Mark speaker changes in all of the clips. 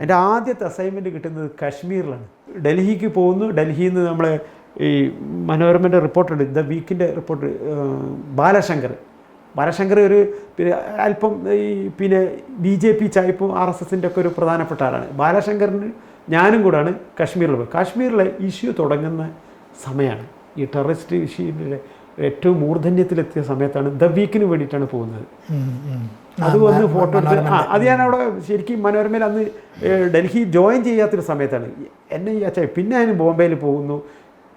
Speaker 1: എന്റെ ആദ്യത്തെ അസൈൻമെന്റ് കിട്ടുന്നത് കാശ്മീരിലാണ്. ഡൽഹിക്ക് പോകുന്നു. ഡൽഹിയിൽ നിന്ന് നമ്മളെ ഈ മനോരമന്റെ റിപ്പോർട്ടുണ്ട്. ദ വീക്കിന്റെ റിപ്പോർട്ട് ബാലശങ്കർ. ബാലശങ്കർ ഒരു പിന്നെ അല്പം ഈ പിന്നെ ബി ജെ പി ചായ്പും ആർ എസ് എസിന്റെ ഒക്കെ ഒരു പ്രധാനപ്പെട്ട ആളാണ്. ബാലശങ്കറിന് ഞാനും കൂടാണ് കാശ്മീരിൽ പോയത്. കാശ്മീരിലെ ഇഷ്യൂ തുടങ്ങുന്ന സമയമാണ്. ഈ ടെററിസ്റ്റ് ഇഷ്യൂവിന്റെ ഏറ്റവും മൂർധന്യത്തിലെത്തിയ സമയത്താണ് ദ വീക്കിന് വേണ്ടിയിട്ടാണ് പോകുന്നത്. അത് വന്ന് ഫോട്ടോ എടുത്ത് ആ അത് ഞാൻ അവിടെ ശരിക്കും മനോരമയിൽ അന്ന് ഡൽഹി ജോയിൻ ചെയ്യാത്തൊരു സമയത്താണ്. എന്നെ ഈ അച്ഛൻ പിന്നെ ഞാൻ ബോംബെയിൽ പോകുന്നു.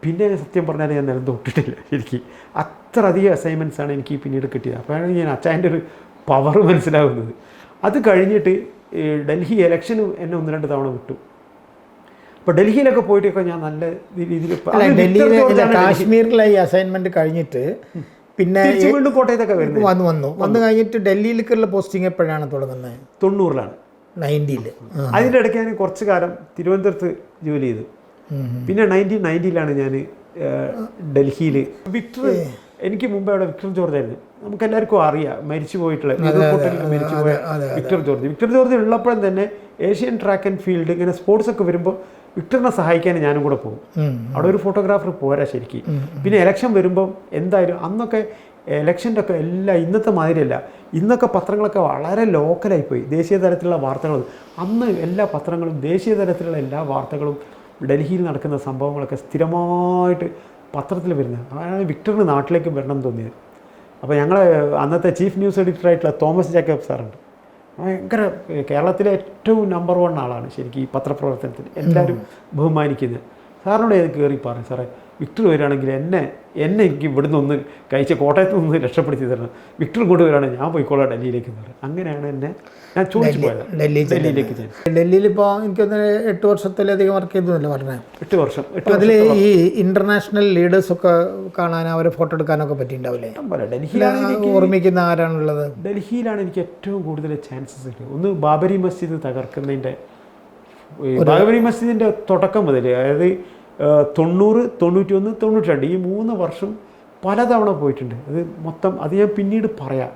Speaker 1: പിന്നെ സത്യം പറഞ്ഞാൽ ഞാൻ നിലം തൊട്ടിട്ടില്ല ശരിക്കും. അത്ര അധികം അസൈൻമെന്റ്സ് ആണ് എനിക്ക് പിന്നീട് കിട്ടിയത്. അപ്പോഴാണ് ഞാൻ അച്ഛന്റെ ഒരു പവർ മനസ്സിലാവുന്നത്. അത് കഴിഞ്ഞിട്ട് ഡൽഹി ഇലക്ഷന് എന്നെ ഒന്ന് രണ്ട് തവണ വിട്ടു. അപ്പോൾ ഡൽഹിയിലൊക്കെ പോയിട്ടൊക്കെ ഞാൻ നല്ല രീതിയിൽ
Speaker 2: ഡൽഹിയിലെ കാശ്മീരിലെ ഈ അസൈൻമെന്റ് കഴിഞ്ഞിട്ട് പിന്നെ
Speaker 1: വീണ്ടും കോട്ടയത്തൊക്കെ വരുന്നത്.
Speaker 2: വന്നു വന്നു. വന്നു കഴിഞ്ഞിട്ട് ഡൽഹിയിലേക്കുള്ള പോസ്റ്റിംഗ് എപ്പോഴാണ് തുടങ്ങുന്നത്?
Speaker 1: തൊണ്ണൂറിലാണ്.
Speaker 2: നയന്റിയിൽ
Speaker 1: അതിന്റെ ഇടയ്ക്ക് ഞാൻ കുറച്ച് കാലം തിരുവനന്തപുരത്ത് ജോലി ചെയ്തു. പിന്നെ നയന്റീൻ നയന്റിയിലാണ് ഞാൻ ഡൽഹിയിൽ വിക്ടർ എനിക്ക് മുമ്പ് അവിടെ വിക്ടർ ജോർജ് ആയിരുന്നു. നമുക്ക് എല്ലാവർക്കും അറിയാം മരിച്ചു പോയിട്ടുള്ള മരിച്ചു പോയ വിക്ടർ ജോർജ്. വിക്ടർ ജോർജ് ഉള്ളപ്പോഴും തന്നെ ഏഷ്യൻ ട്രാക്ക് ആൻഡ് ഫീൽഡ് ഇങ്ങനെ സ്പോർട്സ് ഒക്കെ വരുമ്പോൾ വിക്ടറിനെ സഹായിക്കാൻ ഞാനും കൂടെ പോകും. അവിടെ ഒരു ഫോട്ടോഗ്രാഫർ പോരാ ശരിക്കും. പിന്നെ എലക്ഷൻ വരുമ്പോൾ എന്തായാലും അന്നൊക്കെ എലക്ഷന്റെ ഒക്കെ എല്ലാം ഇന്നത്തെ മാതിരിയല്ല. ഇന്നൊക്കെ പത്രങ്ങളൊക്കെ വളരെ ലോക്കലായി പോയി ദേശീയ തലത്തിലുള്ള വാർത്തകൾ അന്ന് എല്ലാ പത്രങ്ങളും ദേശീയ തലത്തിലുള്ള എല്ലാ വാർത്തകളും ഡൽഹിയിൽ നടക്കുന്ന സംഭവങ്ങളൊക്കെ സ്ഥിരമായിട്ട് പത്രത്തിൽ വരുന്നത്. അതാണ് വിക്ടറിന് നാട്ടിലേക്ക് വരണം എന്ന് തോന്നിയത്. അപ്പോൾ ഞങ്ങളെ അന്നത്തെ ചീഫ് ന്യൂസ് എഡിറ്റർ ആയിട്ടുള്ള തോമസ് ജേക്കബ് സാറുണ്ട്. ഭയങ്കര കേരളത്തിലെ ഏറ്റവും നമ്പർ വൺ ആളാണ് ശരിക്കും ഈ പത്രപ്രവർത്തനത്തിൽ. എല്ലാവരും ബഹുമാനിക്കുന്നത്. സാറിനോട് ഏത് കയറി പറഞ്ഞു? സാറേ വിക്ടർ വരികയാണെങ്കിൽ എന്നെ എന്നെ എനിക്ക് ഇവിടുന്ന് ഒന്ന് കഴിച്ച കോട്ടയത്ത് നിന്ന് രക്ഷപ്പെടുത്തി തരണം. വിക്ടർ കൊണ്ട് വരികയാണെങ്കിൽ ഞാൻ പോയിക്കോളാം ഡൽഹിയിലേക്ക് എന്ന് പറഞ്ഞു. അങ്ങനെയാണ് എന്നെ ഞാൻ ചോദിച്ചു പോയത്.
Speaker 2: ഡൽഹി
Speaker 1: ഡൽഹിയിലേക്ക്
Speaker 2: ഡൽഹിയിൽ ഇപ്പോൾ എനിക്കൊന്ന് എട്ട് വർഷത്തിലധികം വർക്ക് ചെയ്തു പറഞ്ഞത്
Speaker 1: എട്ട് വർഷം എട്ട്
Speaker 2: അതിൽ ഈ ഇന്റർനാഷണൽ ലീഡേഴ്സൊക്കെ കാണാൻ അവരെ ഫോട്ടോ എടുക്കാനൊക്കെ പറ്റിയിട്ടുണ്ടാവില്ലേ?
Speaker 1: വർഷം ഡൽഹിയിലാണ് എനിക്ക്
Speaker 2: ഓർമ്മിക്കുന്ന ആരാണുള്ളത്?
Speaker 1: ഡൽഹിയിലാണ് എനിക്ക് ഏറ്റവും കൂടുതൽ ചാൻസസ് ഉണ്ട് ഒന്ന് ബാബരി മസ്ജിദ് തകർക്കുന്നതിന്റെ ബാബരി മസ്ജിദിന്റെ തുടക്കം മുതൽ അതായത് തൊണ്ണൂറ് തൊണ്ണൂറ്റി ഒന്ന് തൊണ്ണൂറ്റി രണ്ട് ഈ മൂന്ന് വർഷം പലതവണ പോയിട്ടുണ്ട്. അത് മൊത്തം അത് ഞാൻ പിന്നീട് പറയാം.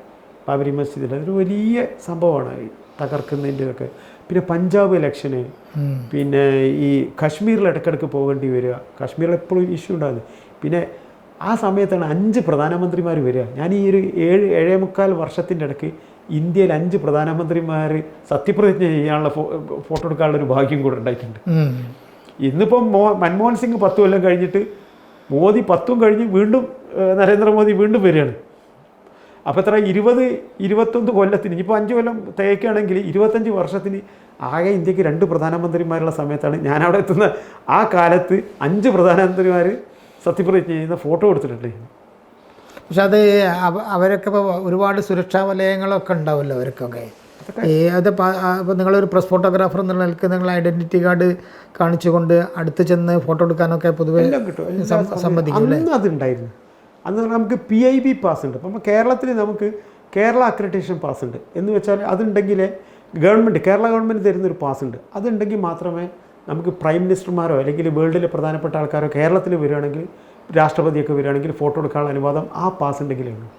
Speaker 1: ബാബരി മസ്ജിദിൽ. അതൊരു വലിയ സംഭവമാണ് ഈ തകർക്കുന്നതിന്റെതൊക്കെ പിന്നെ പഞ്ചാബ് ഇലക്ഷന്. പിന്നെ ഈ കാശ്മീരിൽ ഇടയ്ക്കിടയ്ക്ക് പോകേണ്ടി വരിക. കാശ്മീരിൽ എപ്പോഴും ഇഷ്യൂ ഉണ്ടാകുന്നത്. പിന്നെ ആ സമയത്താണ് അഞ്ച് പ്രധാനമന്ത്രിമാർ വരിക. ഞാൻ ഈ ഒരു ഏഴ് ഏഴേ മുക്കാൽ വർഷത്തിന്റെ ഇടയ്ക്ക് ഇന്ത്യയിൽ അഞ്ച് പ്രധാനമന്ത്രിമാർ സത്യപ്രതിജ്ഞ ചെയ്യാനുള്ള ഫോട്ടോ എടുക്കാനുള്ള ഒരു ഭാഗ്യം കൂടെ ഉണ്ടായിട്ടുണ്ട്. ഇന്നിപ്പം മോ മൻമോഹൻ സിംഗ് പത്ത് കൊല്ലം കഴിഞ്ഞിട്ട് മോദി പത്തും കഴിഞ്ഞ് വീണ്ടും നരേന്ദ്രമോദി വീണ്ടും വരികയാണ്. അപ്പോൾ എത്ര? ഇരുപത് ഇരുപത്തൊന്ന് കൊല്ലത്തിന് ഇനിയിപ്പോൾ അഞ്ച് കൊല്ലം തേക്കുകയാണെങ്കിൽ ഇരുപത്തഞ്ച് വർഷത്തിന് ആകെ ഇന്ത്യയ്ക്ക് രണ്ട് പ്രധാനമന്ത്രിമാരുള്ള സമയത്താണ് ഞാൻ അവിടെ എത്തുന്ന ആ കാലത്ത് അഞ്ച് പ്രധാനമന്ത്രിമാർ സത്യപ്രതിജ്ഞ ചെയ്യുന്ന ഫോട്ടോ എടുത്തിട്ടുണ്ട്.
Speaker 2: പക്ഷെ അത് അവരൊക്കെ ഇപ്പോൾ ഒരുപാട് സുരക്ഷാ വലയങ്ങളൊക്കെ ഉണ്ടാവുമല്ലോ അവർക്കൊക്കെ. അത് ഇപ്പോൾ നിങ്ങളൊരു പ്രസ് ഫോട്ടോഗ്രാഫർ എന്നുള്ള നിലയ്ക്ക് നിങ്ങൾ ഐഡന്റിറ്റി കാർഡ് കാണിച്ചുകൊണ്ട് അടുത്ത് ചെന്ന് ഫോട്ടോ എടുക്കാനൊക്കെ പൊതുവെ
Speaker 1: സംബന്ധിക്കും
Speaker 2: സമ്മതിക്കും
Speaker 1: അന്ന് അതുണ്ടായിരുന്നു. അന്ന് നമുക്ക് പി ഐ ബി പാസ് ഉണ്ട്. അപ്പം കേരളത്തിൽ നമുക്ക് കേരള അക്രഡിറ്റേഷൻ പാസ് ഉണ്ട്. എന്ന് വെച്ചാൽ അതുണ്ടെങ്കിൽ ഗവൺമെന്റ് കേരള ഗവൺമെന്റ് തരുന്നൊരു പാസ് ഉണ്ട്. അതുണ്ടെങ്കിൽ മാത്രമേ നമുക്ക് പ്രൈം മിനിസ്റ്റർമാരോ അല്ലെങ്കിൽ വേൾഡിലെ പ്രധാനപ്പെട്ട ആൾക്കാരോ കേരളത്തിൽ വരികയാണെങ്കിൽ രാഷ്ട്രപതിയൊക്കെ വരികയാണെങ്കിൽ ഫോട്ടോ എടുക്കാനുള്ള അനുവാദം ആ പാസ് ഉണ്ടെങ്കിലേ ഉള്ളൂ.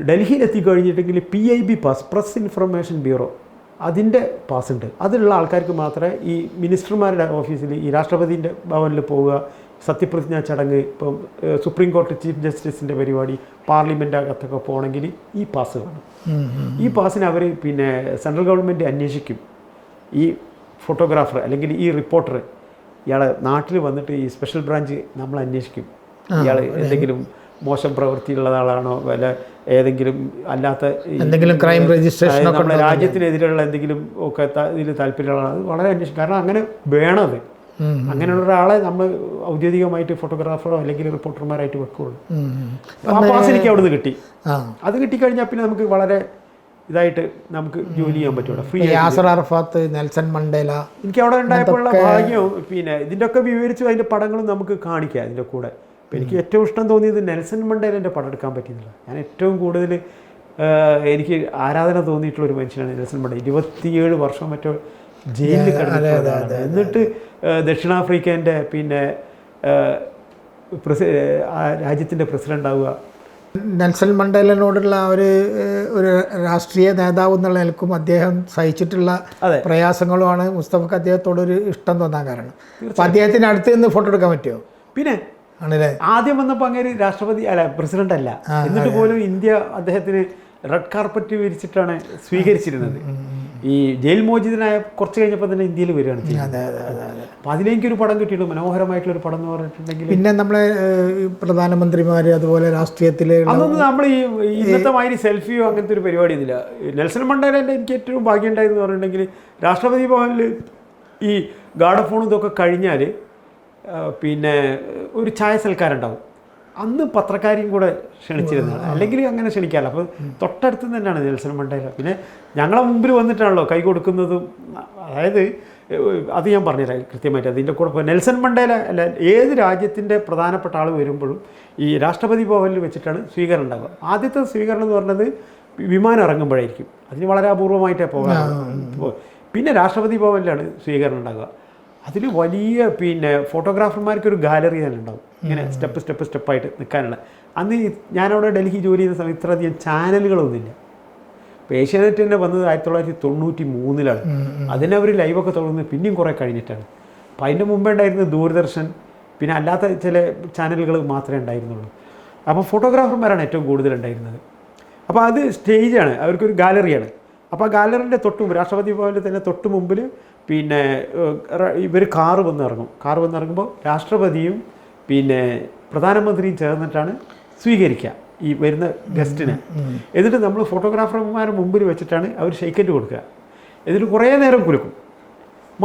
Speaker 2: ഉം, കഴിഞ്ഞിട്ടെങ്കിൽ
Speaker 1: ഡൽഹിയിൽ എത്തിക്കഴിഞ്ഞിട്ടുണ്ടെങ്കിൽ P I B pass press information bureau അതിന്റെ പാസ് ഉണ്ട്. അതിലുള്ള ആൾക്കാർക്ക് മാത്രമേ ഈ മിനിസ്റ്റർമാരുടെ ഓഫീസിൽ ഈ രാഷ്ട്രപതിന്റെ ഭവനിൽ പോവുക സത്യപ്രതിജ്ഞാ ചടങ്ങ് ഇപ്പം സുപ്രീം കോർട്ട് ചീഫ് ജസ്റ്റിസിന്റെ പരിപാടി പാർലമെന്റ് അകത്തൊക്കെ പോകണമെങ്കിൽ ഈ പാസ് വേണം. ഈ പാസിന് അവർ പിന്നെ സെൻട്രൽ ഗവൺമെന്റ് അന്വേഷിക്കും. ഈ ഫോട്ടോഗ്രാഫർ അല്ലെങ്കിൽ ഈ റിപ്പോർട്ടർ ഇയാൾ നാട്ടിൽ വന്നിട്ട് ഈ സ്പെഷ്യൽ ബ്രാഞ്ച് നമ്മൾ അന്വേഷിക്കും. ഇയാൾ എന്തെങ്കിലും മോശം പ്രവൃത്തിയുള്ള ആളാണോ? വല്ല ഏതെങ്കിലും അല്ലാത്ത
Speaker 2: എന്തെങ്കിലും
Speaker 1: ക്രൈം
Speaker 2: രജിസ്ട്രേഷൻ
Speaker 1: നമ്മുടെ രാജ്യത്തിനെതിരെയുള്ള എന്തെങ്കിലും ഒക്കെ ഇതിൽ താല്പര്യമുള്ള അത് വളരെ അന്വേഷിക്കും കാരണം അങ്ങനെ വേണത്. അങ്ങനെയുള്ള ഒരാളെ നമ്മൾ ഔദ്യോഗികമായിട്ട് ഫോട്ടോഗ്രാഫറോ അല്ലെങ്കിൽ റിപ്പോർട്ടർമാരായിട്ട് വെക്കുകയുള്ളൂ. ആ പാസ് എനിക്ക് അവിടുന്ന് കിട്ടി. അത് കിട്ടിക്കഴിഞ്ഞാൽ പിന്നെ നമുക്ക് വളരെ ഇതായിട്ട് നമുക്ക് ജോലി ചെയ്യാൻ പറ്റുള്ളൂ free
Speaker 2: Yasser Arafat Nelson Mandela
Speaker 1: എനിക്ക് അവിടെ ഉണ്ടായപ്പോഴുള്ള ഭാഗ്യവും പിന്നെ ഇതിന്റെ ഒക്കെ വിവരിച്ചു അതിന്റെ പടങ്ങളും നമുക്ക് കാണിക്കാം ഇതിന്റെ കൂടെ. ഇപ്പം എനിക്ക് ഏറ്റവും ഇഷ്ടം തോന്നിയത് നെൽസൺ മണ്ടേലന്റെ പടം എടുക്കാൻ പറ്റിയില്ല ഞാൻ ഏറ്റവും കൂടുതൽ എനിക്ക് ആരാധന തോന്നിയിട്ടുള്ള ഒരു മനുഷ്യനാണ് നെൽസൺ മണ്ടേ ഇരുപത്തിയേഴ് വർഷം മറ്റോ ജയിലിൽ കിടന്നിട്ടുള്ളതാണ് എന്നിട്ട് ദക്ഷിണാഫ്രിക്കേന്റെ പിന്നെ പ്രസി ആ രാജ്യത്തിന്റെ പ്രസിഡന്റ് ആവുക.
Speaker 2: നെൽസൺ മണ്ടേലനോടുള്ള ഒരു ഒരു രാഷ്ട്രീയ നേതാവ് എന്നുള്ള നിലക്കും അദ്ദേഹം സഹിച്ചിട്ടുള്ള. പ്രയാസങ്ങളുമാണ് മുസ്തഫക്ക് അദ്ദേഹത്തോടൊരു ഇഷ്ടം തോന്നാൻ കാരണം. അപ്പം അദ്ദേഹത്തിന് അടുത്ത് നിന്ന് ഫോട്ടോ എടുക്കാൻ പറ്റുമോ?
Speaker 1: പിന്നെ
Speaker 2: ആണല്ലേ?
Speaker 1: ആദ്യം വന്നപ്പോൾ അങ്ങേര് രാഷ്ട്രപതി അല്ല പ്രസിഡന്റ് അല്ല. എന്നിട്ട് പോലും ഇന്ത്യ അദ്ദേഹത്തിന് റെഡ് കാർപ്പറ്റ് വിരിച്ചിട്ടാണ് സ്വീകരിച്ചിരുന്നത്. ഈ ജയിൽ മോചിതനായ കുറച്ച് കഴിഞ്ഞപ്പോൾ തന്നെ ഇന്ത്യയിൽ വരികയാണ് ചെയ്യുന്നത് അപ്പോൾ അതിലേക്ക് ഒരു പടം കിട്ടിയിട്ടു മനോഹരമായിട്ടുള്ള ഒരു പടം എന്ന് പറഞ്ഞിട്ടുണ്ടെങ്കിൽ
Speaker 2: പിന്നെ നമ്മളെ പ്രധാനമന്ത്രിമാര് പ്രധാനമന്ത്രിമാർ അതുപോലെ രാഷ്ട്രീയത്തിലെ
Speaker 1: അതൊന്നും നമ്മൾ ഈ ഇന്നത്തെ മാതിരി സെൽഫിയോ അങ്ങനത്തെ ഒരു പരിപാടി ഇതില്ല നെൽസൺ മണ്ടേലന്റെ എനിക്ക് ഏറ്റവും ഭാഗ്യം ഉണ്ടായെന്ന് പറഞ്ഞിട്ടുണ്ടെങ്കിൽ രാഷ്ട്രപതി ഭവനിൽ ഈ ഗാർഡ് ഫോൺ ഇതൊക്കെ കഴിഞ്ഞാൽ പിന്നെ ഒരു ചായ സൽക്കാരുണ്ടാവും അന്ന് പത്രക്കാരെയും കൂടെ ക്ഷണിച്ചിരുന്നതാണ്. അല്ലെങ്കിൽ അങ്ങനെ ക്ഷണിക്കാമല്ലോ അപ്പോൾ തൊട്ടടുത്ത് തന്നെയാണ് നെൽസൺ മണ്ടേല. പിന്നെ ഞങ്ങളെ മുമ്പിൽ വന്നിട്ടാണല്ലോ കൈ കൊടുക്കുന്നതും. അതായത് അത് ഞാൻ പറഞ്ഞുതരാം കൃത്യമായിട്ട്. അതിന്റെ കൂടെ ഇപ്പോൾ നെൽസൺ മണ്ടേല അല്ല ഏത് രാജ്യത്തിന്റെ പ്രധാനപ്പെട്ട ആൾ വരുമ്പോഴും ഈ രാഷ്ട്രപതി ഭവനിൽ വെച്ചിട്ടാണ് സ്വീകരണം ഉണ്ടാവുക. ആദ്യത്തെ സ്വീകരണം എന്ന് പറഞ്ഞത് വിമാനം ഇറങ്ങുമ്പോഴായിരിക്കും. അതിന് വളരെ അപൂർവമായിട്ടേ പോകാറുള്ളൂ. പിന്നെ രാഷ്ട്രപതി ഭവനിലാണ് സ്വീകരണം ഉണ്ടാകുക അതിൽ വലിയ പിന്നെ ഫോട്ടോഗ്രാഫർമാർക്ക് ഒരു ഗാലറി തന്നെ ഉണ്ടാവും. ഇങ്ങനെ സ്റ്റെപ്പ് സ്റ്റെപ്പ് സ്റ്റെപ്പായിട്ട് നിൽക്കാനുള്ള. അന്ന് ഞാനവിടെ ഡൽഹി ജോലി ചെയ്യുന്ന സമയത്ത് ഇത്രയധികം ചാനലുകളൊന്നുമില്ല. ഇപ്പോൾ ഏഷ്യാനെറ്റ് തന്നെ വന്നത് ആയിരത്തി തൊള്ളായിരത്തി തൊണ്ണൂറ്റി മൂന്നിലാണ് അതിനവർ ലൈവൊക്കെ തുടങ്ങുന്നത് പിന്നെയും കുറേ കഴിഞ്ഞിട്ടാണ്. അപ്പം അതിന്റെ മുമ്പേ ഉണ്ടായിരുന്നത് ദൂരദർശൻ പിന്നെ അല്ലാത്ത ചില ചാനലുകൾ മാത്രമേ ഉണ്ടായിരുന്നുള്ളൂ. അപ്പോൾ ഫോട്ടോഗ്രാഫർമാരാണ് ഏറ്റവും കൂടുതൽ ഉണ്ടായിരുന്നത്. അപ്പോൾ അത് സ്റ്റേജാണ് അവർക്കൊരു ഗാലറിയാണ്. അപ്പോൾ ആ ഗാലറിന്റെ തൊട്ട് മുമ്പ് രാഷ്ട്രപതി ഭവനിൽ തന്നെ തൊട്ട് മുമ്പിൽ പിന്നെ ഇവർ കാറ് വന്നിറങ്ങും കാറ് വന്ന് ഇറങ്ങുമ്പോൾ രാഷ്ട്രപതിയും പിന്നെ പ്രധാനമന്ത്രിയും ചേർന്നിട്ടാണ് സ്വീകരിക്കുക ഈ വരുന്ന ഗസ്റ്റിനെ. എന്നിട്ട് നമ്മൾ ഫോട്ടോഗ്രാഫർമാരുടെ മുമ്പിൽ വെച്ചിട്ടാണ് അവർ ഷെയ്ക്കറ്റ് കൊടുക്കുക. എന്നിട്ട് കുറേ നേരം കുലുക്കും.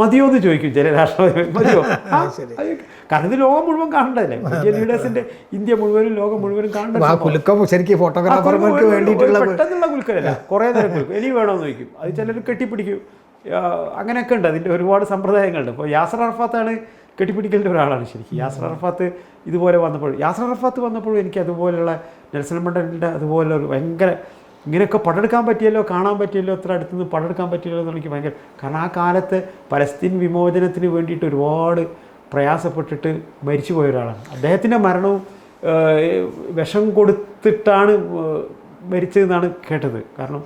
Speaker 1: മതിയോ എന്ന് ചോദിക്കും ചില രാഷ്ട്രപതി മതിയോ? കാരണം ഇത് ലോകം മുഴുവൻ കാണണ്ടല്ലേ ഇന്ത്യൻ ലീഡേഴ്സിന്റെ ഇന്ത്യ മുഴുവനും ലോകം മുഴുവനും കാണണ്ട
Speaker 2: ആ കുലുക്കം ശരിക്കും ഫോട്ടോഗ്രാഫർമാർക്ക് വേണ്ടിയിട്ടുള്ള
Speaker 1: പെട്ടെന്നുള്ള കുലുക്കലല്ല. കുറേ നേരം കുലുക്കും. ഇനി വേണമെന്ന് ചോദിക്കും. അത് ചിലർ കെട്ടിപ്പിടിക്കും. അങ്ങനെയൊക്കെ ഉണ്ട്. അതിന്റെ ഒരുപാട് സമ്പ്രദായങ്ങളുണ്ട്. ഇപ്പോൾ യാസർ അറഫാത്താണ് കെട്ടിപ്പിടിക്കേണ്ട ഒരാളാണ് ശരിക്കും. യാസർ അറഫാത്ത് ഇതുപോലെ വന്നപ്പോൾ യാസർ അറഫാത്ത് വന്നപ്പോഴും എനിക്ക് അതുപോലെയുള്ള നെൽസൺ മണ്ടലിന്റെ അതുപോലെ ഒരു ഭയങ്കര ഇങ്ങനെയൊക്കെ പടെടുക്കാൻ പറ്റിയല്ലോ കാണാൻ പറ്റിയല്ലോ അത്ര അടുത്തുനിന്ന് പടെടുക്കാൻ പറ്റിയല്ലോ എന്ന് എനിക്ക് ഭയങ്കര കാരണം ആ കാലത്ത് പലസ്തീൻ വിമോചനത്തിന് വേണ്ടിയിട്ട് ഒരുപാട് പ്രയാസപ്പെട്ടിട്ട് മരിച്ചു പോയ ഒരാളാണ്. അദ്ദേഹത്തിന്റെ മരണവും വിഷം കൊടുത്തിട്ടാണ് മരിച്ചതെന്നാണ് കേട്ടത്. കാരണം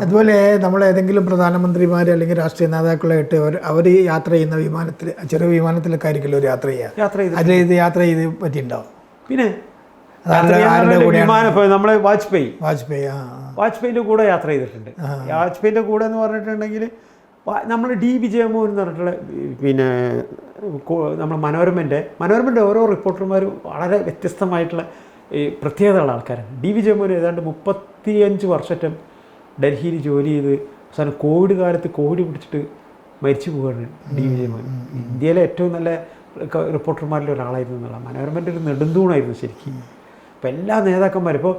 Speaker 2: അതുപോലെ നമ്മൾ ഏതെങ്കിലും പ്രധാനമന്ത്രിമാർ അല്ലെങ്കിൽ രാഷ്ട്രീയ നേതാക്കളായിട്ട് അവർ അവർ യാത്ര ചെയ്യുന്ന വിമാനത്തിൽ ചെറിയ വിമാനത്തിലൊക്കെ ആയിരിക്കുമല്ലോ ഒരു യാത്ര ചെയ്യുക.
Speaker 1: യാത്ര ചെയ്ത്
Speaker 2: അതിൽ ഇത് യാത്ര ചെയ്ത് പറ്റിയിട്ടുണ്ടാവും.
Speaker 1: പിന്നെ നമ്മളെ വാജ്പേയി.
Speaker 2: വാജ്പേയി വാജ്പേയിന്റെ
Speaker 1: വാജ്പേയിന്റെ കൂടെ യാത്ര ചെയ്തിട്ടുണ്ട്. വാജ്പേയിന്റെ കൂടെ എന്ന് പറഞ്ഞിട്ടുണ്ടെങ്കിൽ നമ്മൾ ഡി വിജയമോഹൻ എന്ന് പറഞ്ഞിട്ടുള്ള പിന്നെ നമ്മൾ മനോരമന്റെ മനോരമന്റെ ഓരോ റിപ്പോർട്ടർമാരും വളരെ വ്യത്യസ്തമായിട്ടുള്ള ഈ പ്രത്യേകതയുള്ള ആൾക്കാരാണ്. ഡി വിജയമോഹൻ ഏതാണ്ട് മുപ്പത്തിയഞ്ച് വർഷറ്റം ഡൽഹിയിൽ ജോലി ചെയ്ത് അവസാനം കോവിഡ് കാലത്ത് കോവിഡ് പിടിച്ചിട്ട് മരിച്ചു പോവുകയാണ് ഡി വിജയമോഹൻ ഇന്ത്യയിലെ ഏറ്റവും നല്ല റിപ്പോർട്ടർമാരിൽ ഒരാളായിരുന്നു എന്നുള്ള മനോരമന്റെ ഒരു നെടുന്തൂണായിരുന്നു ശരിക്കും. അപ്പോൾ എല്ലാ നേതാക്കന്മാരും ഇപ്പോൾ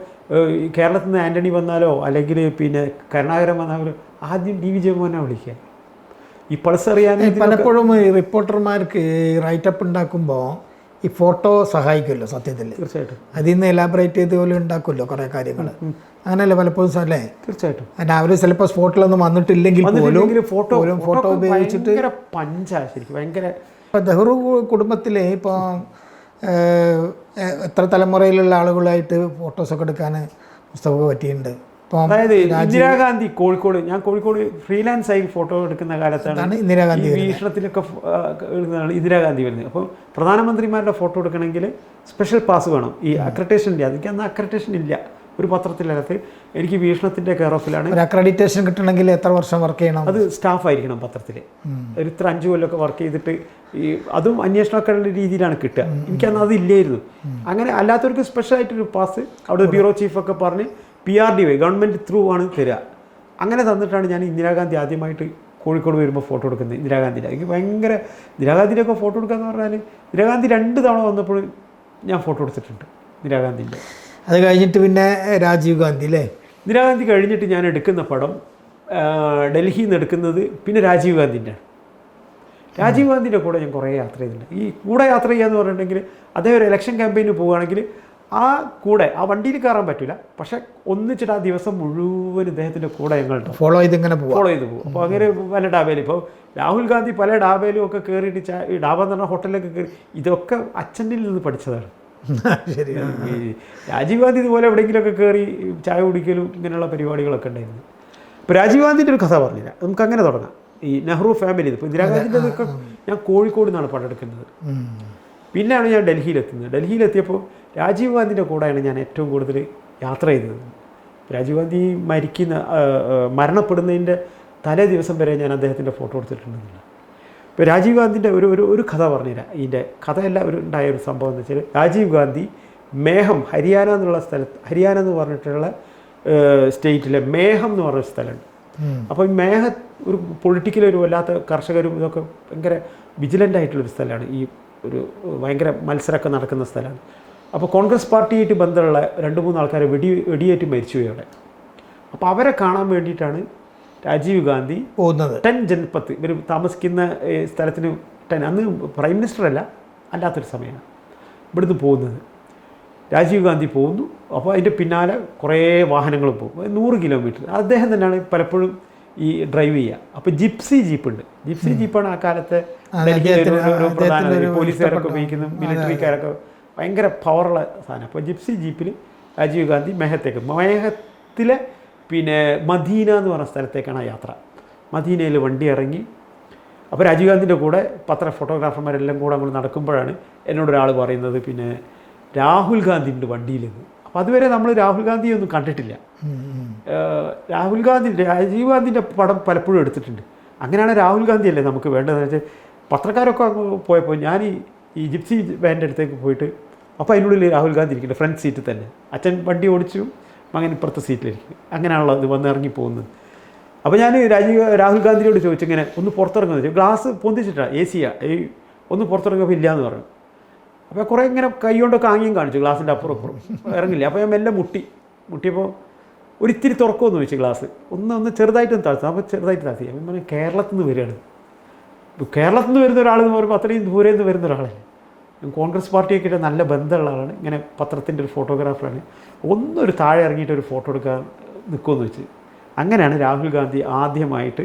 Speaker 1: കേരളത്തിൽ നിന്ന് ആന്റണി വന്നാലോ അല്ലെങ്കിൽ പിന്നെ കരുണാകരൻ വന്നാലോ ആദ്യം ഡി വിജയമോഹനെ വിളിക്കുക. ഈ പൾസ് അറിയാൻ
Speaker 2: പലപ്പോഴും റിപ്പോർട്ടർമാർക്ക് റൈറ്റപ്പ് ഉണ്ടാക്കുമ്പോൾ ഈ ഫോട്ടോ സഹായിക്കുമല്ലോ സത്യത്തിൽ.
Speaker 1: തീർച്ചയായിട്ടും.
Speaker 2: അതിൽ നിന്ന് എലാബറേറ്റ് ചെയ്ത് പോലെ ഉണ്ടാക്കുമല്ലോ കുറേ കാര്യങ്ങൾ അങ്ങനെയല്ലേ പലപ്പോഴും അല്ലേ
Speaker 1: തീർച്ചയായിട്ടും.
Speaker 2: അതിന് അവർ ചിലപ്പോൾ സ്പോട്ടിലൊന്നും വന്നിട്ടില്ലെങ്കിൽ പോലും
Speaker 1: ഫോട്ടോ
Speaker 2: ഫോട്ടോ ഉപയോഗിച്ചിട്ട്
Speaker 1: ശരിക്കും ഭയങ്കര
Speaker 2: ഇപ്പോൾ നെഹ്റു കുടുംബത്തിലെ ഇപ്പോൾ എത്ര തലമുറയിലുള്ള ആളുകളായിട്ട് ഫോട്ടോസൊക്കെ എടുക്കാൻ പുസ്തകമൊക്കെ പറ്റിയിട്ടുണ്ട്.
Speaker 1: അതായത് ഇന്ദിരാഗാന്ധി കോഴിക്കോട് ഞാൻ കോഴിക്കോട് ഫ്രീലാൻസ് ആയി ഫോട്ടോ എടുക്കുന്ന കാലത്താണ്
Speaker 2: ഇന്ദിരാഗാന്ധി
Speaker 1: വീക്ഷണത്തിലൊക്കെ ഇന്ദിരാഗാന്ധി വരുന്നത്. അപ്പോൾ പ്രധാനമന്ത്രിമാരുടെ ഫോട്ടോ എടുക്കണമെങ്കിൽ സ്പെഷ്യൽ പാസ് വേണം. ഈ അക്രഡിറ്റേഷൻ ഇല്ല. എനിക്ക് അന്ന് അക്രട്ടേഷൻ ഇല്ല. ഒരു പത്രത്തിനകത്ത് എനിക്ക് വീക്ഷണത്തിന്റെ കെയർ ഓഫിലാണ്
Speaker 2: അക്രഡിറ്റേഷൻ കിട്ടണമെങ്കിൽ എത്ര വർഷം വർക്ക് ചെയ്യണം?
Speaker 1: അത് സ്റ്റാഫ് ആയിരിക്കണം പത്രത്തിൽ ഒരു ഇത്ര അഞ്ച് കൊല്ലമൊക്കെ വർക്ക് ചെയ്തിട്ട് ഈ അതും അന്വേഷണക്കാരുടെ രീതിയിലാണ് കിട്ടുക. എനിക്കന്ന് അത് ഇല്ലായിരുന്നു. അങ്ങനെ അല്ലാത്തവർക്ക് സ്പെഷ്യൽ ആയിട്ടൊരു പാസ് അവിടെ ബ്യൂറോ ചീഫൊക്കെ പറഞ്ഞ് പി ആർ ഡി വൈ ഗവൺമെന്റ് ത്രൂ ആണ് തരിക അങ്ങനെ തന്നിട്ടാണ് ഞാൻ ഇന്ദിരാഗാന്ധി ആദ്യമായിട്ട് കോഴിക്കോട് വരുമ്പോൾ ഫോട്ടോ എടുക്കുന്നത് ഇന്ദിരാഗാന്ധിയുടെ. എനിക്ക് ഭയങ്കര ഇന്ദിരാഗാന്ധിയുടെയൊക്കെ ഫോട്ടോ എടുക്കുക എന്ന് പറഞ്ഞാൽ ഇന്ദിരാഗാന്ധി രണ്ട് തവണ വന്നപ്പോൾ ഞാൻ ഫോട്ടോ എടുത്തിട്ടുണ്ട് ഇന്ദിരാഗാന്ധിന്റെ.
Speaker 2: അത് കഴിഞ്ഞിട്ട് പിന്നെ രാജീവ് ഗാന്ധി അല്ലേ?
Speaker 1: ഇന്ദിരാഗാന്ധി കഴിഞ്ഞിട്ട് ഞാൻ എടുക്കുന്ന പടം ഡൽഹിയിൽ നിന്ന് എടുക്കുന്നത് പിന്നെ രാജീവ് ഗാന്ധിന്റെ രാജീവ് ഗാന്ധിന്റെ കൂടെ ഞാൻ കുറേ യാത്ര ചെയ്തിട്ടുണ്ട്. ഈ കൂടെ യാത്ര ചെയ്യുക എന്ന് പറഞ്ഞിട്ടുണ്ടെങ്കിൽ അദ്ദേഹം ഒരു ഇലക്ഷൻ ക്യാമ്പയിന് പോവുകയാണെങ്കിൽ ആ കൂടെ ആ വണ്ടിയിൽ കയറാൻ പറ്റില്ല പക്ഷെ ഒന്നിച്ചിട്ട് ആ ദിവസം മുഴുവൻ ഇദ്ദേഹത്തിന്റെ കൂടെ ഞങ്ങൾ
Speaker 2: ഫോളോ ചെയ്ത് ഇങ്ങനെ പോകും
Speaker 1: ഫോളോ ചെയ്ത് പോകും അപ്പോൾ അങ്ങനെ പല ഡാബേലും ഇപ്പോൾ രാഹുൽ ഗാന്ധി പല ഡാബയിലും ഒക്കെ കയറിയിട്ട് ചാ ഈ ഡാബ എന്ന് പറഞ്ഞ ഹോട്ടലിലൊക്കെ കയറി ഇതൊക്കെ അച്ഛന്റെ നിന്ന് പഠിച്ചതാണ്.
Speaker 2: ശരി.
Speaker 1: രാജീവ് ഗാന്ധി ഇതുപോലെ എവിടെയെങ്കിലുമൊക്കെ കയറി ചായ കുടിക്കലും ഇങ്ങനെയുള്ള പരിപാടികളൊക്കെ ഉണ്ടായിരുന്നു. ഇപ്പോൾ രാജീവ് ഗാന്ധിന്റെ ഒരു കഥ പറഞ്ഞില്ല. നമുക്ക് അങ്ങനെ തുടങ്ങാം. ഈ നെഹ്റു ഫാമിലി ഇപ്പോൾ ഇന്ദിരാഗാന്ധിന്റെ ഞാൻ കോഴിക്കോട് നിന്നാണ് പടെടുക്കുന്നത്
Speaker 2: ഉം.
Speaker 1: പിന്നെയാണ് ഞാൻ ഡൽഹിയിലെത്തുന്നത്. ഡൽഹിയിലെത്തിയപ്പോൾ രാജീവ് ഗാന്ധിന്റെ കൂടെയാണ് ഞാൻ ഏറ്റവും കൂടുതൽ യാത്ര ചെയ്തത്. രാജീവ് ഗാന്ധി മരിക്കുന്ന മരണപ്പെടുന്നതിന്റെ തലേ ദിവസം വരെ ഞാൻ അദ്ദേഹത്തിന്റെ ഫോട്ടോ എടുത്തിട്ടുണ്ടെന്നില്ല. ഇപ്പോൾ രാജീവ് ഗാന്ധിന്റെ ഒരു ഒരു ഒരു കഥ പറഞ്ഞുതരാം. ഇതിന്റെ കഥയല്ല ഒരു ഉണ്ടായ ഒരു സംഭവം എന്ന് വെച്ചാൽ രാജീവ് ഗാന്ധി മേഹം ഹരിയാന എന്നുള്ള സ്ഥലത്ത് ഹരിയാന എന്ന് പറഞ്ഞിട്ടുള്ള സ്റ്റേറ്റിലെ മേഹം എന്ന് പറഞ്ഞൊരു സ്ഥലമുണ്ട്. അപ്പോൾ ഈ മേഹ ഒരു പൊളിറ്റിക്കൽ ഒരു വല്ലാത്ത കർഷകരും ഇതൊക്കെ ഭയങ്കര വിജിലന്റ് ആയിട്ടുള്ളൊരു സ്ഥലമാണ്. ഈ ഒരു ഭയങ്കര മത്സരമൊക്കെ നടക്കുന്ന സ്ഥലമാണ്. അപ്പോൾ കോൺഗ്രസ് പാർട്ടിയായിട്ട് ബന്ധമുള്ള രണ്ട് മൂന്ന് ആൾക്കാരെ വെടി വെടിയേറ്റ് മരിച്ചു അവിടെ. അപ്പോൾ അവരെ കാണാൻ വേണ്ടിയിട്ടാണ് രാജീവ് ഗാന്ധി
Speaker 2: പോകുന്നത്.
Speaker 1: ടെൻ ജൻപത്ത് ഇവർ താമസിക്കുന്ന സ്ഥലത്തിന് ടെൻ അന്ന് പ്രൈം മിനിസ്റ്റർ അല്ല അല്ലാത്തൊരു സമയമാണ് ഇവിടുന്ന് പോകുന്നത്. രാജീവ് ഗാന്ധി പോകുന്നു. അപ്പോൾ അതിന്റെ പിന്നാലെ കുറേ വാഹനങ്ങൾ പോകും. നൂറ് കിലോമീറ്റർ. അദ്ദേഹം തന്നെയാണ് പലപ്പോഴും ഈ ഡ്രൈവ് ചെയ്യുക. അപ്പോൾ ജിപ്സി ജീപ്പ് ഉണ്ട്. ജിപ്സി ജീപ്പാണ് ആ കാലത്ത് പോലീസുകാരൊക്കെ ഉപയോഗിക്കുന്ന മിലിറ്ററിക്കാരൊക്കെ ഭയങ്കര പവറുള്ള സാധനം. അപ്പോൾ ജിപ്സി ജീപ്പിൽ രാജീവ് ഗാന്ധി മേഹത്തേക്ക് മേഹത്തിലെ പിന്നെ മദീന എന്ന് പറഞ്ഞ സ്ഥലത്തേക്കാണ് ആ യാത്ര. മദീനയിൽ വണ്ടി ഇറങ്ങി. അപ്പോൾ രാജീവ് ഗാന്ധിന്റെ കൂടെ പത്ര ഫോട്ടോഗ്രാഫർമാരെല്ലാം കൂടെ നമ്മൾ നടക്കുമ്പോഴാണ് എന്നോട് ഒരാൾ പറയുന്നത് പിന്നെ രാഹുൽ ഗാന്ധിന്റെ ഉണ്ട് അപ്പോൾ അതുവരെ നമ്മൾ രാഹുൽ ഗാന്ധിയെ ഒന്നും കണ്ടിട്ടില്ല. രാഹുൽ ഗാന്ധി രാജീവ് ഗാന്ധിന്റെ പടം പലപ്പോഴും എടുത്തിട്ടുണ്ട്. അങ്ങനെയാണ് രാഹുൽ ഗാന്ധി അല്ലേ നമുക്ക് വേണ്ടതെന്ന് വെച്ചാൽ പത്രക്കാരൊക്കെ പോയപ്പോൾ ഞാൻ ഈ ജിപ്സി വാന്റെ അടുത്തേക്ക് പോയിട്ട് അപ്പോൾ അതിനുള്ളിൽ രാഹുൽ ഗാന്ധി ഇരിക്കുന്നുണ്ട് ഫ്രണ്ട് സീറ്റിൽ തന്നെ. അച്ഛൻ വണ്ടി ഓടിച്ചു മകൻ ഇപ്പുറത്തെ സീറ്റിലിരിക്കും അങ്ങനെയാണല്ലോ ഇത് വന്നിറങ്ങി പോകുന്നത്. അപ്പോൾ ഞാൻ രാജീവ് രാഹുൽ ഗാന്ധിയോട് ചോദിച്ചു ഇങ്ങനെ ഒന്ന് പുറത്തിറങ്ങുന്നത്? ഗ്ലാസ് പൊന്തിച്ചിട്ടാണ് എ സിയാണ് ഈ ഒന്ന് പുറത്തിറങ്ങുമ്പോൾ ഇല്ല എന്ന് പറഞ്ഞു. അപ്പോൾ കുറേ ഇങ്ങനെ കൈ കൊണ്ടൊക്കെ ആംഗ്യം കാണിച്ചു ഗ്ലാസിന്റെ അപ്പുറം അപ്പുറം ഇറങ്ങില്ല? അപ്പോൾ ഞാൻ മെല്ലെ മുട്ടി. മുട്ടിയപ്പോൾ ഒരിത്തിരി തുറക്കുമെന്ന് ചോദിച്ചു ഗ്ലാസ്. ഒന്ന് ഒന്ന് ചെറുതായിട്ടൊന്ന് താഴ്ത്തു. അപ്പോൾ ചെറുതായിട്ട് താഴ്ത്തി. ഞാൻ പറഞ്ഞാൽ കേരളത്തിൽ നിന്ന് വരികയാണ്. കേരളത്തിൽ നിന്ന് വരുന്ന ഒരാളെന്ന് പറയുമ്പോൾ അത്രയും ദൂരെ നിന്ന് വരുന്ന ഒരാളല്ലേ? കോൺഗ്രസ് പാർട്ടിയൊക്കെ നല്ല ബന്ധമുള്ള ആളാണ്. ഇങ്ങനെ പത്രത്തിന്റെ ഒരു ഫോട്ടോഗ്രാഫറാണ്. ഒന്നൊരു താഴെ ഇറങ്ങിയിട്ട് ഒരു ഫോട്ടോ എടുക്കാൻ നിൽക്കുമെന്ന് വെച്ച്. അങ്ങനെയാണ് രാഹുൽ ഗാന്ധി ആദ്യമായിട്ട്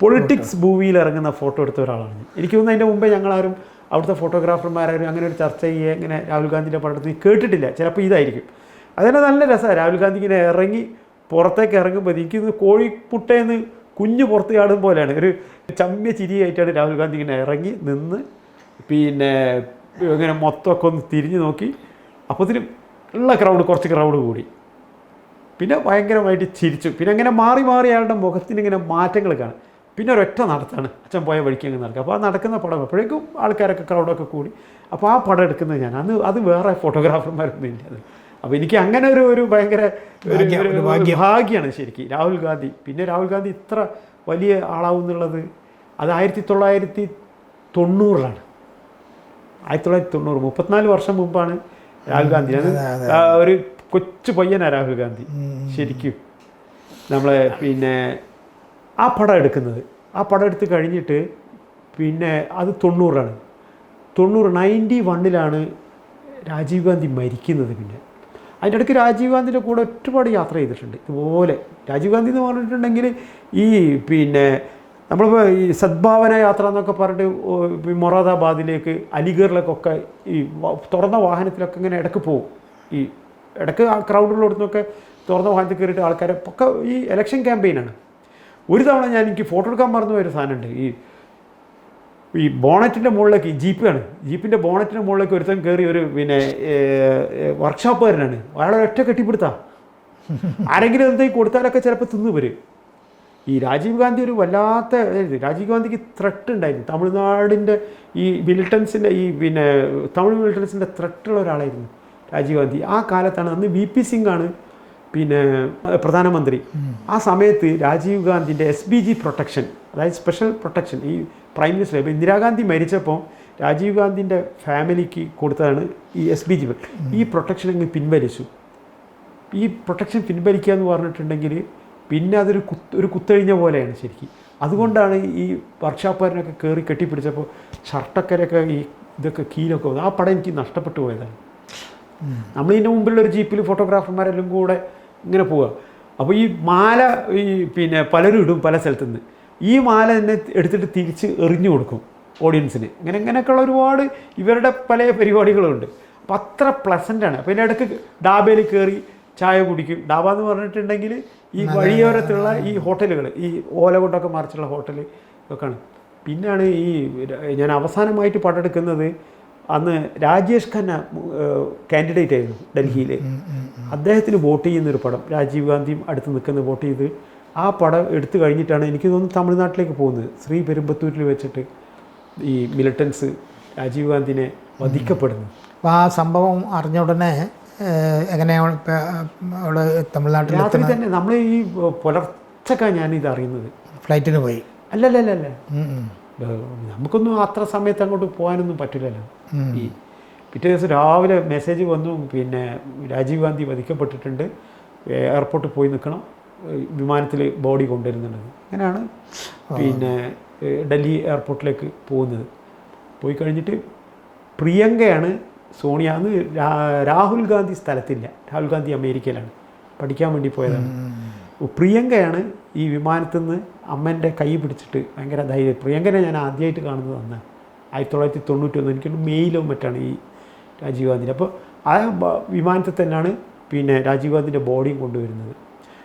Speaker 1: പൊളിറ്റിക്സ് ഭൂമിയിൽ ഇറങ്ങുന്ന ഫോട്ടോ എടുത്ത ഒരാളാണ്. എനിക്ക് തോന്നുന്നു അതിന്റെ മുമ്പേ ഞങ്ങളാരും അവിടുത്തെ ഫോട്ടോഗ്രാഫർമാരായാലും അങ്ങനെ ഒരു ചർച്ച ചെയ്യുക ഇങ്ങനെ രാഹുൽ ഗാന്ധിന്റെ പടത്തിൽ കേട്ടിട്ടില്ല. ചിലപ്പോൾ ഇതായിരിക്കും. അതന്നെ നല്ല രസമാണ് രാഹുൽ ഗാന്ധി ഇങ്ങനെ ഇറങ്ങി പുറത്തേക്ക് ഇറങ്ങുമ്പോൾ എനിക്ക് തോന്നുന്നു കോഴിപ്പുട്ടേന്ന് കുഞ്ഞ് പുറത്ത് ചാടും പോലെയാണ്. ഒരു ചമ്മ്യ ചിരിയായിട്ടാണ് രാഹുൽ ഗാന്ധി ഇങ്ങനെ ഇറങ്ങി നിന്ന് പിന്നെ ഇങ്ങനെ മൊത്തമൊക്കെ ഒന്ന് തിരിഞ്ഞു നോക്കി. അപ്പോഴത്തേനും ഉള്ള ക്രൗഡ് കുറച്ച് ക്രൗഡ് കൂടി. പിന്നെ ഭയങ്കരമായിട്ട് ചിരിച്ചു. പിന്നെ അങ്ങനെ മാറി മാറി അയാളുടെ മുഖത്തിന് ഇങ്ങനെ മാറ്റങ്ങൾ കാണും. പിന്നെ ഒരൊറ്റ നടത്താണ്. അച്ഛൻ പോയ വഴിക്ക് അങ്ങ് നടക്കുക. അപ്പോൾ ആ നടക്കുന്ന പടം അപ്പോഴേക്കും ആൾക്കാരൊക്കെ ക്രൗഡൊക്കെ കൂടി. അപ്പോൾ ആ പടം എടുക്കുന്നത് ഞാൻ. അന്ന് അത് വേറെ ഫോട്ടോഗ്രാഫർമാരൊന്നും ഇല്ല അത്. അപ്പോൾ എനിക്ക് അങ്ങനെ ഒരു ഒരു ഭയങ്കര ഒരു-
Speaker 2: ഭാഗ്യം,
Speaker 1: ഒരു
Speaker 2: ഒരു
Speaker 1: ഒരു ഭാഗ്യമാണ് ശരിക്കും. രാഹുൽ ഗാന്ധി. പിന്നെ രാഹുൽ ഗാന്ധി ഇത്ര വലിയ ആളാവും എന്നുള്ളത് അത് ആയിരത്തി തൊള്ളായിരത്തി തൊണ്ണൂറിലാണ് ആയിരത്തി തൊള്ളായിരത്തി തൊണ്ണൂറ് മുപ്പത്തിനാല് വർഷം മുമ്പാണ് രാഹുൽ ഗാന്ധി. അത് ഒരു കൊച്ചു പയ്യനാണ് രാഹുൽ ഗാന്ധി. ശരിക്കും. നമ്മളെ പിന്നെ ആ പടം എടുക്കുന്നത്. ആ പടം എടുത്ത് കഴിഞ്ഞിട്ട് പിന്നെ അത് തൊണ്ണൂറാണ് തൊണ്ണൂറ് നയന്റി വണ്ണിലാണ് രാജീവ് ഗാന്ധി മരിക്കുന്നത് പിന്നെ. അതിന്റെ ഇടയ്ക്ക് രാജീവ് ഗാന്ധിന്റെ കൂടെ ഒരുപാട് യാത്ര ചെയ്തിട്ടുണ്ട്. ഇതുപോലെ രാജീവ് ഗാന്ധി എന്ന് പറഞ്ഞിട്ടുണ്ടെങ്കിൽ ഈ പിന്നെ നമ്മളിപ്പോൾ ഈ സദ്ഭാവന യാത്ര എന്നൊക്കെ പറഞ്ഞിട്ട് മൊറാദാബാദിലേക്ക് അലിഗറിലേക്കൊക്കെ ഈ തുറന്ന വാഹനത്തിലൊക്കെ ഇങ്ങനെ ഇടയ്ക്ക് പോകും. ഈ ഇടയ്ക്ക് ക്രൗഡുള്ളിടത്തുനിന്നൊക്കെ തുറന്ന വാഹനത്തിൽ കയറിയിട്ട് ആൾക്കാരെ ഒക്കെ ഈ ഇലക്ഷൻ ക്യാമ്പയിനാണ് ഒരു തവണ ഞാൻ എനിക്ക് ഫോട്ടോ എടുക്കാൻ മറന്നു പോയൊരു സാധനമുണ്ട്. ഈ ഈ ബോണറ്റിന്റെ മുകളിലേക്ക് ജീപ്പാണ് ജീപ്പിന്റെ ബോണറ്റിന്റെ മുകളിലേക്ക് ഒരുത്തൻ കയറി ഒരു പിന്നെ വർക്ക്ഷോപ്പുകാരനാണ് അയാളെ ഒറ്റ കെട്ടിപ്പിടുത്താ. ആരെങ്കിലും എന്തെങ്കിലും കൊടുത്താലൊക്കെ ചിലപ്പോൾ തിന്നു വരും. ഈ രാജീവ് ഗാന്ധി ഒരു വല്ലാത്ത രാജീവ് ഗാന്ധിക്ക് ത്രട്ട് ഉണ്ടായിരുന്നു. തമിഴ്നാടിന്റെ ഈ മിലിറ്റൻസിന്റെ ഈ പിന്നെ തമിഴ് മിലിറ്റൻസിന്റെ ത്രട്ടുള്ള ഒരാളായിരുന്നു രാജീവ് ഗാന്ധി. ആ കാലത്താണ് അന്ന് വി പി സിംഗ് ആണ് പിന്നെ പ്രധാനമന്ത്രി. ആ സമയത്ത് രാജീവ് ഗാന്ധിന്റെ എസ് ബി ജി പ്രൊട്ടക്ഷൻ അതായത് സ്പെഷ്യൽ പ്രൊട്ടക്ഷൻ ഈ പ്രൈം മിനിസ്റ്റർ ഇപ്പോൾ ഇന്ദിരാഗാന്ധി മരിച്ചപ്പോൾ രാജീവ് ഗാന്ധിന്റെ ഫാമിലിക്ക് കൊടുത്തതാണ് ഈ എസ് ബി ജി ഈ പ്രൊട്ടക്ഷൻ അങ്ങ് പിൻവലിച്ചു. ഈ പ്രൊട്ടക്ഷൻ പിൻവലിക്കുക എന്ന് പറഞ്ഞിട്ടുണ്ടെങ്കിൽ പിന്നെ അതൊരു കുത്ത് ഒരു കുത്തഴിഞ്ഞ പോലെയാണ് ശരിക്കും. അതുകൊണ്ടാണ് ഈ വർക്ക്ഷോപ്പുകാരനൊക്കെ കയറി കെട്ടിപ്പിടിച്ചപ്പോൾ ഷർട്ടക്കരൊക്കെ ഈ ഇതൊക്കെ കീലൊക്കെ വന്നു ആ പടം എനിക്ക് നഷ്ടപ്പെട്ടു പോയതാണ്. നമ്മൾ ഇതിന്റെ മുമ്പിലുള്ള ഒരു ജീപ്പിൽ ഫോട്ടോഗ്രാഫർമാരെല്ലാം കൂടെ ഇങ്ങനെ പോവുക. അപ്പോൾ ഈ മാല ഈ പിന്നെ പലരും ഇടും പല സ്ഥലത്തു നിന്ന് ഈ മാല തന്നെ എടുത്തിട്ട് തിരിച്ച് എറിഞ്ഞു കൊടുക്കും ഓഡിയൻസിന്. ഇങ്ങനെ ഇങ്ങനെയൊക്കെയുള്ള ഒരുപാട് ഇവരുടെ പല പരിപാടികളുണ്ട്. അപ്പം അത്ര പ്ലസന്റാണ് അപ്പോൾ ഇതിന്റെ ഇടയ്ക്ക് ഡാബയിൽ കയറി ചായ കുടിക്കും. ഡാബ എന്ന് പറഞ്ഞിട്ടുണ്ടെങ്കിൽ ഈ വഴിയോരത്തുള്ള ഈ ഹോട്ടലുകൾ ഈ ഓല കൊണ്ടൊക്കെ മറിച്ചുള്ള ഹോട്ടൽ ഒക്കെയാണ്. പിന്നെയാണ് ഈ ഞാൻ അവസാനമായിട്ട് പടെടുക്കുന്നത് അന്ന് രാജേഷ് ഖന്ന കാൻഡിഡേറ്റ് ആയിരുന്നു ഡൽഹിയിൽ അദ്ദേഹത്തിന് വോട്ട് ചെയ്യുന്നൊരു പടം രാജീവ് ഗാന്ധിയും അടുത്ത് നിൽക്കുന്ന വോട്ട് ചെയ്ത് ആ പടം എടുത്തു കഴിഞ്ഞിട്ടാണ് എനിക്ക് തോന്നുന്നു തമിഴ്നാട്ടിലേക്ക് പോകുന്നത്. ശ്രീ പെരുമ്പത്തൂരിൽ വെച്ചിട്ട് ഈ മിലിറ്റൻസ് രാജീവ് ഗാന്ധിനെ വധിക്കപ്പെടുന്നു
Speaker 2: അപ്പോൾ ആ സംഭവം അറിഞ്ഞ ഉടനെ എങ്ങനെയാണ് അവിടെ തമിഴ്നാട്ടിൽ
Speaker 1: രാത്രി തന്നെ നമ്മൾ ഈ പുലർച്ചക്കാണ് ഞാനിത് അറിയുന്നത്
Speaker 2: ഫ്ലൈറ്റിന് പോയി.
Speaker 1: അല്ലല്ലല്ല. നമുക്കൊന്നും അത്ര സമയത്ത് അങ്ങോട്ട് പോകാനൊന്നും പറ്റില്ലല്ലോ. ഈ പിറ്റേ ദിവസം രാവിലെ മെസ്സേജ് വന്നു പിന്നെ രാജീവ് ഗാന്ധി വധിക്കപ്പെട്ടിട്ടുണ്ട്. എയർപോർട്ടിൽ പോയി നിൽക്കണം. വിമാനത്തിൽ ബോഡി കൊണ്ടുവരുന്നുണ്ട്. അങ്ങനെയാണ് പിന്നെ ഡൽഹി എയർപോർട്ടിലേക്ക് പോകുന്നത്. പോയി കഴിഞ്ഞിട്ട് പ്രിയങ്കയാണ് സോണിയ. അന്ന് രാഹുൽ ഗാന്ധി സ്ഥലത്തില്ല. രാഹുൽ ഗാന്ധി അമേരിക്കയിലാണ്. പഠിക്കാൻ വേണ്ടി പോയതാണ്. പ്രിയങ്കയാണ് ഈ വിമാനത്തിൽ നിന്ന് അമ്മേന്റെ കൈ പിടിച്ചിട്ട് ഭയങ്കര ധൈര്യം. പ്രിയങ്കനെ ഞാൻ ആദ്യമായിട്ട് കാണുന്നത് അന്ന് ആയിരത്തി തൊള്ളായിരത്തി തൊണ്ണൂറ്റൊന്ന് എനിക്കൊന്ന് മെയിലോ മറ്റാണ് ഈ രാജീവ് ഗാന്ധിന്റെ അപ്പോൾ ആ വിമാനത്തിൽ തന്നെയാണ് പിന്നെ രാജീവ് ഗാന്ധിന്റെ ബോഡിയും കൊണ്ടുവരുന്നത്.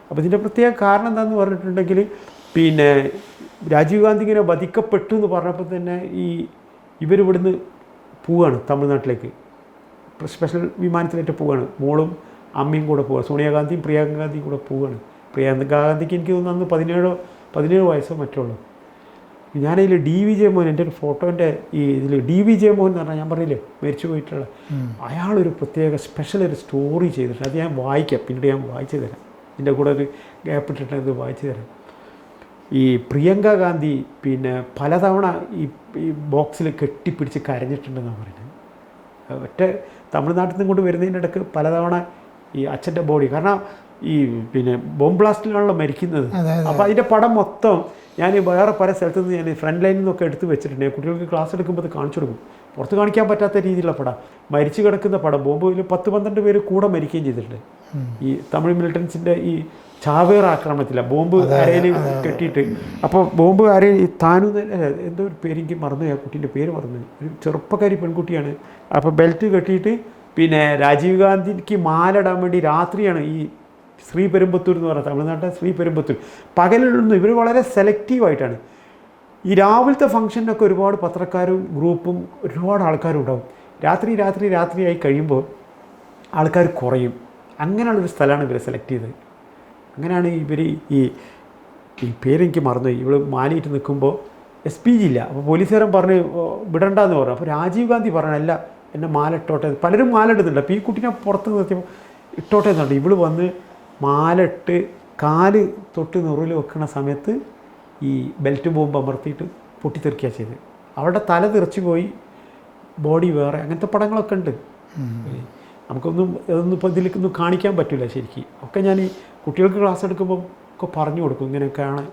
Speaker 1: അപ്പോൾ ഇതിന്റെ പ്രത്യേക കാരണം എന്താണെന്ന് പറഞ്ഞിട്ടുണ്ടെങ്കിൽ പിന്നെ രാജീവ് ഗാന്ധി ഇങ്ങനെ വധിക്കപ്പെട്ടു എന്ന് പറഞ്ഞപ്പോൾ തന്നെ ഈ ഇവരിവിടുന്ന് പോവുകയാണ് തമിഴ്നാട്ടിലേക്ക്. സ്പെഷ്യൽ വിമാനത്തിലേറ്റ് പോവുകയാണ് മോളും അമ്മയും കൂടെ പോവുക സോണിയാഗാന്ധിയും പ്രിയങ്ക ഗാന്ധിയും കൂടെ പോവുകയാണ് പ്രിയങ്ക ഗാന്ധിക്ക് എനിക്ക് തോന്നുന്നു അന്ന് പതിനേഴോ പതിനേഴ് വയസ്സോ മറ്റോ ഉള്ളൂ ഞാനതിൽ ഡി വി ജയമോഹൻ എന്റെ ഒരു ഫോട്ടോന്റെ ഈ ഇതിൽ ഡി വി ജയമോഹൻ എന്ന് പറഞ്ഞാൽ ഞാൻ പറഞ്ഞില്ലേ മരിച്ചു പോയിട്ടുള്ള അയാളൊരു പ്രത്യേക സ്പെഷ്യൽ ഒരു സ്റ്റോറി ചെയ്തിട്ടുണ്ട്. അത് ഞാൻ വായിക്കാം. പിന്നീട് ഞാൻ വായിച്ചു തരാം. എന്റെ കൂടെ ഒരു ഗ്യാപ്പ് ഇട്ടിട്ട് അത് വായിച്ചു തരാം. ഈ പ്രിയങ്ക ഗാന്ധി പിന്നെ പലതവണ ഈ ഈ ബോക്സിൽ കെട്ടിപ്പിടിച്ച് കരഞ്ഞിട്ടുണ്ടെന്നാണ് പറയുന്നത്. ഒറ്റ തമിഴ്നാട്ടിൽ നിന്നും കൊണ്ട് വരുന്നതിന്റെ ഇടയ്ക്ക് പലതവണ ഈ അച്ഛന്റെ ബോഡി കാരണം ഈ പിന്നെ ബോംബ് ബ്ലാസ്റ്റിലാണല്ലോ മരിക്കുന്നത്.
Speaker 2: അപ്പം
Speaker 1: അപ്പോൾ അതിന്റെ പടം മൊത്തം ഞാൻ വേറെ പല സ്ഥലത്തു നിന്ന് ഞാൻ ഫ്രണ്ട് ലൈനിൽ നിന്നൊക്കെ എടുത്ത് വെച്ചിട്ടുണ്ട്. കുട്ടികൾക്ക് ക്ലാസ് എടുക്കുമ്പോൾ അത് കാണിച്ചു കൊടുക്കും. പുറത്ത് കാണിക്കാൻ പറ്റാത്ത രീതിയിലുള്ള പടം. മരിച്ചു കിടക്കുന്ന പടം. ബോംബിൽ പത്ത് പന്ത്രണ്ട് പേര് കൂടെ മരിക്കുകയും ചെയ്തിട്ടുണ്ട്. ഈ തമിഴ് മിലിറ്റൻസിന്റെ ഈ ചാവേർ ആക്രമണത്തില്ല ബോംബ് അരയിൽ കെട്ടിയിട്ട്. അപ്പോൾ ബോംബ് അരയിൽ ഈ താനു എന്തോ ഒരു പേര് എനിക്ക് മറന്നു ആ കുട്ടീന്റെ പേര് മറന്നു ഒരു ചെറുപ്പക്കാരി പെൺകുട്ടിയാണ്. അപ്പോൾ ബെൽറ്റ് കെട്ടിയിട്ട് പിന്നെ രാജീവ് ഗാന്ധിക്ക് മാലിടാൻ വേണ്ടി രാത്രിയാണ് ഈ ശ്രീ പെരുമ്പത്തൂർ എന്ന് പറയുന്നത് തമിഴ്നാട്ടിലെ ശ്രീ പെരുമ്പത്തൂർ പകലിലൊന്നും ഇവർ വളരെ സെലക്റ്റീവായിട്ടാണ് ഈ രാവിലത്തെ ഫംഗ്ഷനൊക്കെ ഒരുപാട് പത്രക്കാരും ഗ്രൂപ്പും ഒരുപാട് ആൾക്കാരും ഉണ്ടാവും. രാത്രി രാത്രി രാത്രിയായി കഴിയുമ്പോൾ ആൾക്കാർ കുറയും. അങ്ങനെയുള്ളൊരു സ്ഥലമാണ് ഇവർ സെലക്ട് ചെയ്തത്. അങ്ങനെയാണ് ഇവർ ഈ ഈ പേരെനിക്ക് മറന്നു ഇവൾ മാലിയിട്ട് നിൽക്കുമ്പോൾ എസ് പി ജി ഇല്ല. അപ്പോൾ പോലീസുകാരൻ പറഞ്ഞ് "ഓ, വിടണ്ടെന്ന് പറഞ്ഞു. അപ്പോൾ രാജീവ് ഗാന്ധി പറഞ്ഞല്ല എന്നെ മാല ഇട്ടോട്ടെ പലരും മാല ഇടുന്നുണ്ട് അപ്പോൾ ഈ കുട്ടീനെ പുറത്ത് നിർത്തിയപ്പോൾ ഇട്ടോട്ടെ എന്നുണ്ട് ഇവൾ വന്ന് മാല ഇട്ട് കാൽ തൊട്ട് നുറിൽ വെക്കുന്ന സമയത്ത് ഈ ബെൽറ്റ് ബോംബ് അമർത്തിയിട്ട് പൊട്ടിത്തെറിക്കുക ചെയ്ത്. അവരുടെ തല തെറിച്ചു പോയി ബോഡി വേറെ അങ്ങനത്തെ പടങ്ങളൊക്കെ ഉണ്ട്. നമുക്കൊന്നും ഇതൊന്നും ഇപ്പോൾ ഇതിലേക്കൊന്നും കാണിക്കാൻ പറ്റില്ല ശരിക്കും. ഒക്കെ ഞാൻ കുട്ടികൾക്ക് ക്ലാസ് എടുക്കുമ്പോൾ ഒക്കെ പറഞ്ഞു കൊടുക്കും ഇങ്ങനെയൊക്കെയാണ്